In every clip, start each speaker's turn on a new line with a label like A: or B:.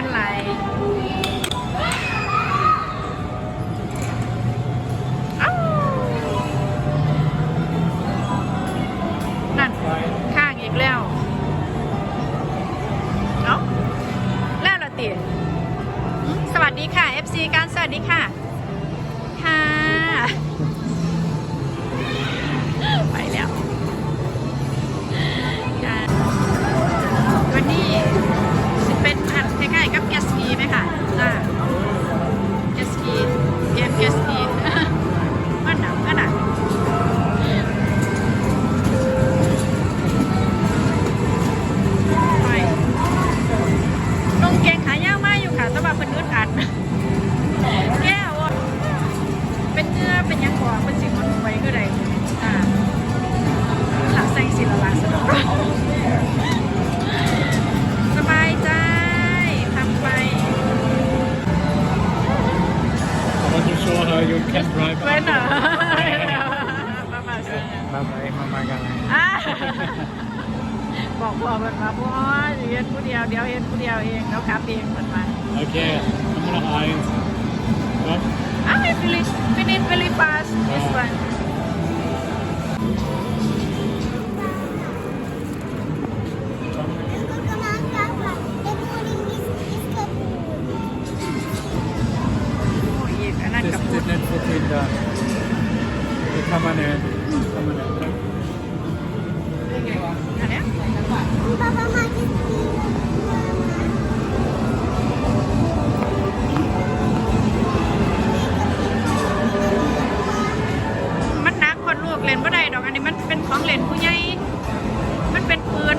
A: านไหลนั่น ข้างอีกแล้ว เอ้า แล้วละติ สวัสดีค่ะ FC การสวัสดีค่ะ เป็นยังกว่าเป็นสิมันไว้ก็ได้อ่าหลังใส่สิละลายสนุกสบายใจทำไป
B: I'm not too sure how you can drive. เว้นเหรอ
A: ประมาณนั้น
B: มาไปมามากันเลย
A: อะบอกพ่อเพิ่นมาพ่อเฮ็ดผู้เดียวเดียวเฮ็ดผู้เดียวเองแล้วขับเองเพิ่นมา
B: Okay, I'm gonna hide.
A: 15
B: net 14 da. Det kan man, det kan man äta.
A: Mắt nát con luộc lên bắt đây đó, anh ấy mắt bên con lên của nhây. มันเป็นปืน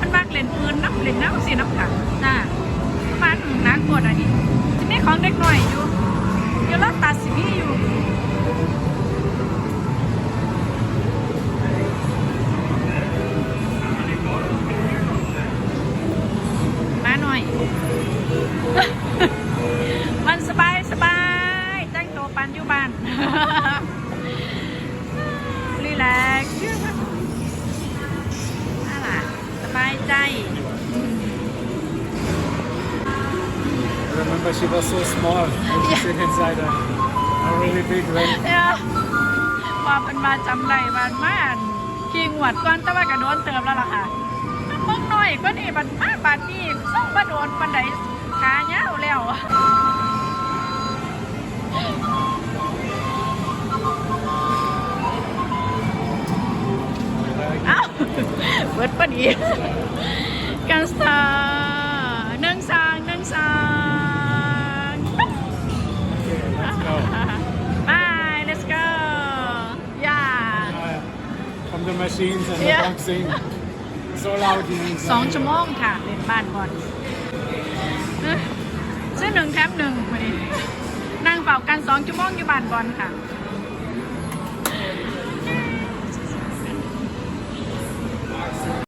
A: มันมากเล่นปืนน้ำเล่นน้ำสีน้ำขังจ้าฟาดหนักกดอันนี้จะมีของเด็กหน่อยอยู่ เดี๋ยวเรา
B: Remember, she was so small. And she sit inside a, a really big van. เน
A: ี่ยว่าเป็นมาจำได้บ้านมาอันขี่งวดก่อนแต่ว่าก็โดนเติมแล้วล่ะค่ะมันมึงหน่อยก็นี่บัดมาบาดนี้ต้องมาโดนปันไดขาเงาวแล้ว
B: เอ้า
A: เปิดปะดี กันสตา
B: machines and Yeah. the boxing. So loud here inside. สองชั่วโม
A: งค่ะเล่นบ้านก่อนเอ้ยซื้อหนึ่งแถมหนึ่งมาดินั่งเฝ้ากันสองชั่วโมงอยู่บ้านบอลค่ะ